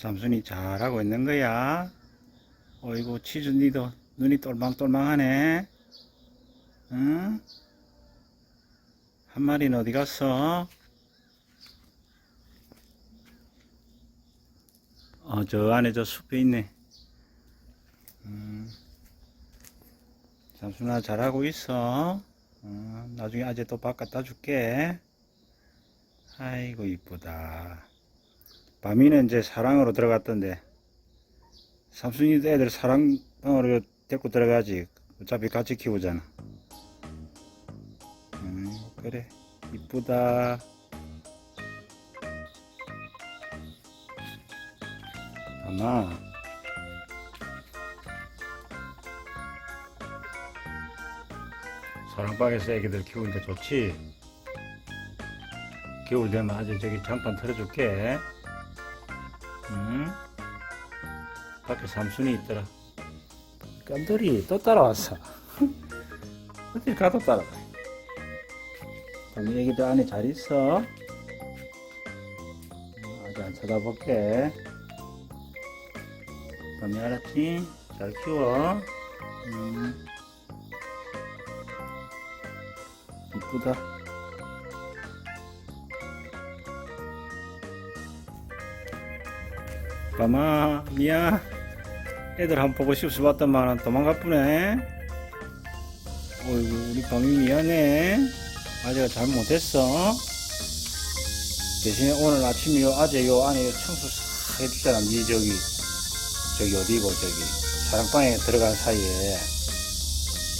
삼순이 잘하고 있는 거야. 어이구, 치준이도 눈이 똘망똘망하네. 응? 한 마리는 어디 갔어? 어, 저 안에 저 숲에 있네. 음. 삼순아, 잘하고 있어. 어, 나중에 아재 또밥 갖다 줄게. 아이고, 이쁘다. 밤이는 이제 사랑으로 들어갔던데. 삼순이도 애들 사랑방으로 데리고 들어가지. 어차피 같이 키우잖아. 음, 그래. 이쁘다. 아마, 사랑방에서 애기들 키우니까 좋지? 겨울 되면 아주 저기 장판 털어줄게. 응? 밖에 삼순이 있더라. 깜돌이 또 따라왔어. 어딜 가도 따라가. 우리 애기들 안에 잘 있어. 응, 아직 안 쳐다볼게. 밤이 알았지? 잘 키워. 음. 이쁘다. 까마, 미야. 애들 한번 보고 싶어 봤더만 도망가 뿌네. 어이구, 우리 밤이 미안해. 아재가 잘 못했어. 대신에 오늘 아침에 요 아재 요 안에 청소 싹 해주잖아. 니 저기, 저기 어디고, 저기. 사랑방에 들어간 사이에.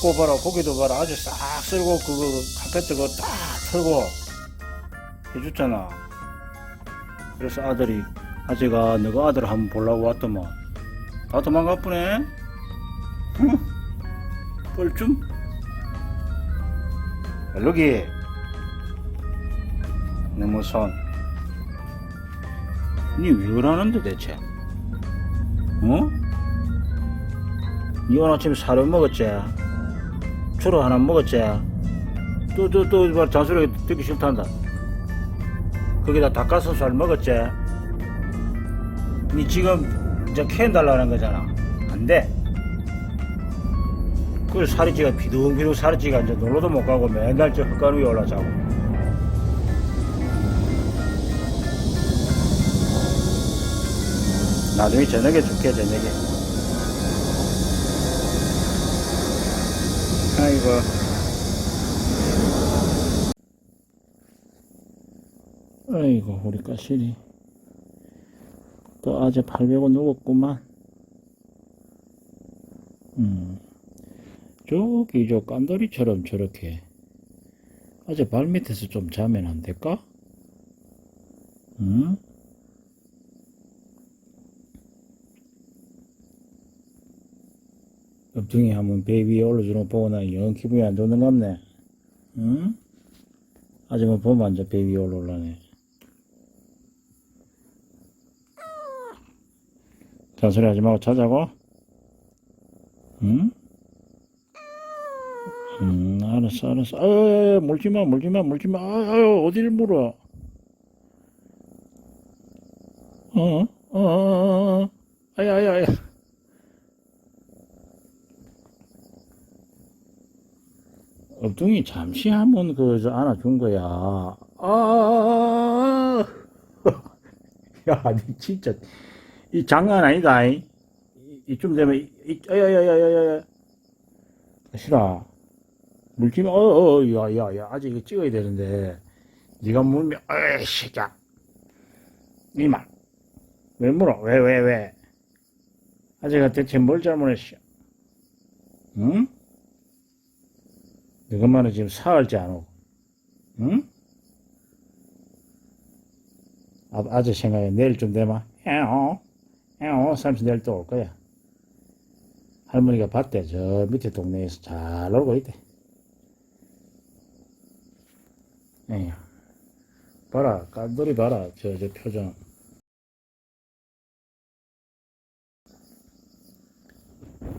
고 봐라, 고기도 봐라. 아주 싹 쓸고, 그거, 카페트 그거 딱 털고 해줬잖아. 그래서 아들이, 아재가 너가 아들 한번 보려고 왔더만. 다 도망가 뿌네. 응? 뻘쭘? 여기. 너무 손. 니왜 그러는데 대체? 어? 니 오늘 아침에 사료 먹었지? 초로 하나 먹었지? 또, 또, 또, 말 잔소리 듣기 싫단다. 거기다 닭가슴살 먹었지? 니 지금 이제 캔 달라는 거잖아. 안 돼. 그 찌가 비둥비둥 찌가 이제 놀러도 못 가고 맨날 저 흙간 위에 올라자고. 나중에 저녁에 줄게, 저녁에. 아이고. 아이고, 우리 까실이. 또 아재 발 베고 누웠구만. 음. 저기 저 깐돌이처럼 저렇게 아재 발 밑에서 좀 자면 안 될까? 응? 엎둥이 한번 배 위에 올려주는 거 보고 나영 기분이 안 좋는 것 같네. 응? 아줌마 보면 앉아 배 위에 올라오려네. 잔소리 하지 말고 자자고. 응? 음, 알았어, 알았어. 아유, 물지 마, 물지 마, 물지 마. 아유, 어디를 물어? 어, 어, 어, 어, 어. 아야, 아야, 아야. 엎둥이 잠시 한번 그, 저, 안아준 거야. 아, 야, 니 진짜. 이 장난 아니다. 이, 이쯤 되면, 이, 이, 야야야야야야. 싫어. 물기면 어, 어, 야, 야, 야, 아직 이거 찍어야 되는데. 네가 물면, 어이, 새끼야. 이마. 왜 물어? 왜, 왜, 왜? 아재가 대체 뭘 잘못했어? 응? 너것만은 지금 사흘째 안 오고. 응? 아, 아재 생각에 내일쯤 되면, 에어, 에 어, 내일 또올 거야. 할머니가 봤대. 저 밑에 동네에서 잘 놀고 있대. 에휴. 봐라, 깐돌이 봐라. 저, 저 표정.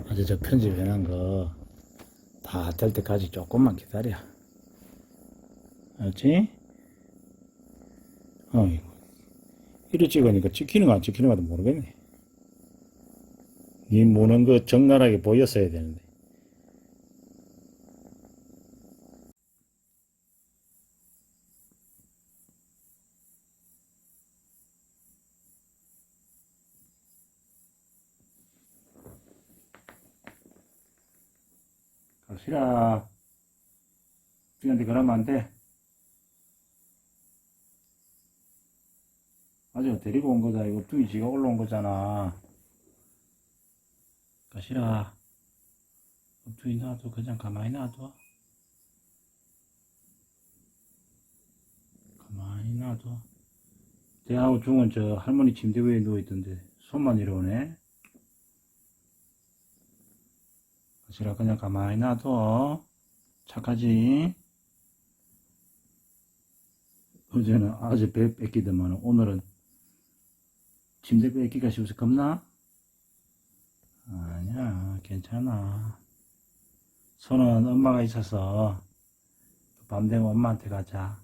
아주 저 편집해놓은 거 다 될 때까지 조금만 기다려. 알지? 어이구. 이래 찍으니까 찍히는가 안 찍히는가도 모르겠네. 이 무는 거 적나라하게 보였어야 되는데. 갑시다. 뚱이한테 그러면 안 돼. 아주 데리고 온 거다. 이거 뚱이 지가 올라온 거잖아. 가시라. 뚱이 놔둬. 그냥 가만히 놔둬. 가만히 놔둬. 대하고 중은 저 할머니 침대 위에 누워있던데 손만 이러네. 가시라. 그냥 가만히 놔둬. 착하지? 어제는 아주 배 뺏기더만 오늘은 침대 뺏기가 싶어서 겁나? 아니야 괜찮아. 손은 엄마가 있어서 밤 되면 엄마한테 가자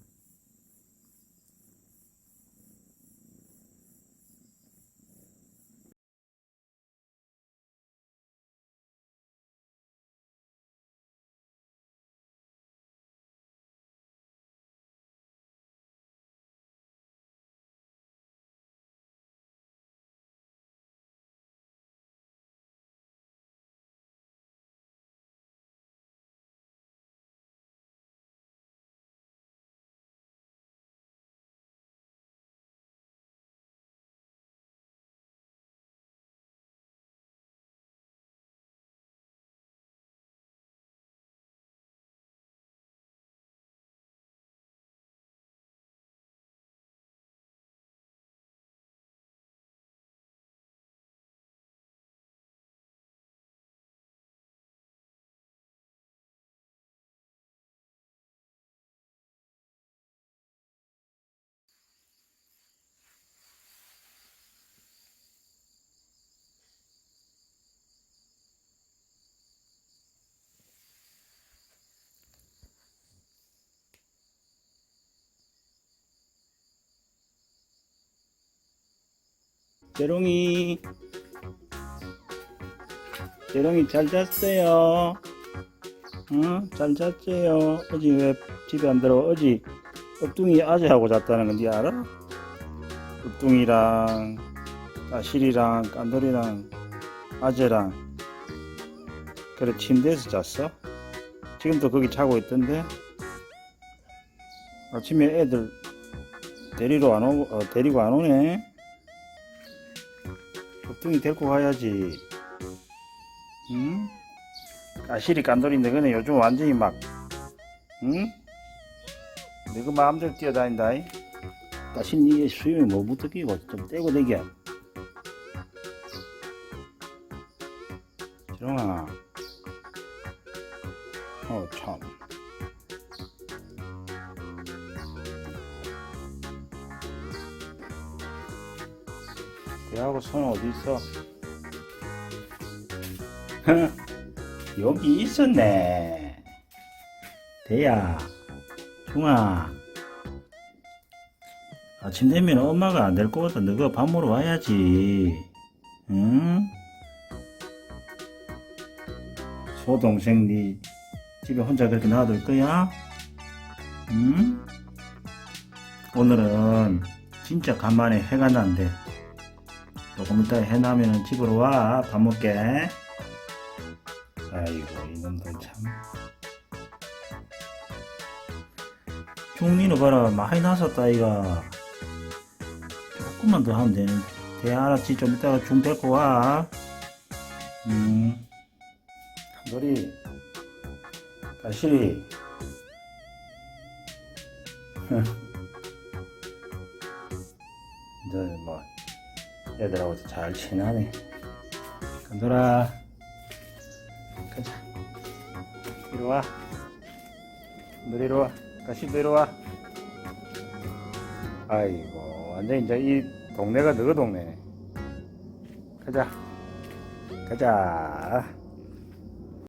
재롱이 재롱이 잘 잤어요 응? 잘 잤어요 어제 왜 집에 안 들어 어제 업둥이 아재하고 잤다는 건니 알아? 업둥이랑 아실이랑 깐돌이랑 아재랑 그래 침대에서 잤어? 지금도 거기 자고 있던데 아침에 애들 데리러 안 오, 어, 데리고 안 오네 격둥이 데리고 가야지. 응? 까실이 깐돌인데 그네 요즘 완전히 막, 응? 내가 마음대로 뛰어다닌다. 이. 까실 니 수염이 뭐부터 끼고 좀 떼고 대기야. 지롱아. 어, 참. 대하고 손 어디 있어? 여기 있었네. 대야, 중아. 아침 되면 엄마가 안 될 것 같아. 너가 밥 먹으러 와야지. 응? 소동생 네 집에 혼자 그렇게 놔둘 거야? 응? 오늘은 진짜 간만에 해가 난대. 조금 이따 해나면 집으로 와. 밥 먹게. 아이고, 이놈들 참. 중리는 봐라. 많이 나섰다, 이가. 조금만 더 하면 되는데. 대 알았지? 좀 이따가 중 데리고 와. 음. 한돌이. 가시. 이제 뭐. 애들하고도 잘 친하네. 간돌아. 가자. 이리 와. 너 이리 와. 가시도 이리 와. 아이고, 완전 이제 이 동네가 너가 동네네. 가자. 가자.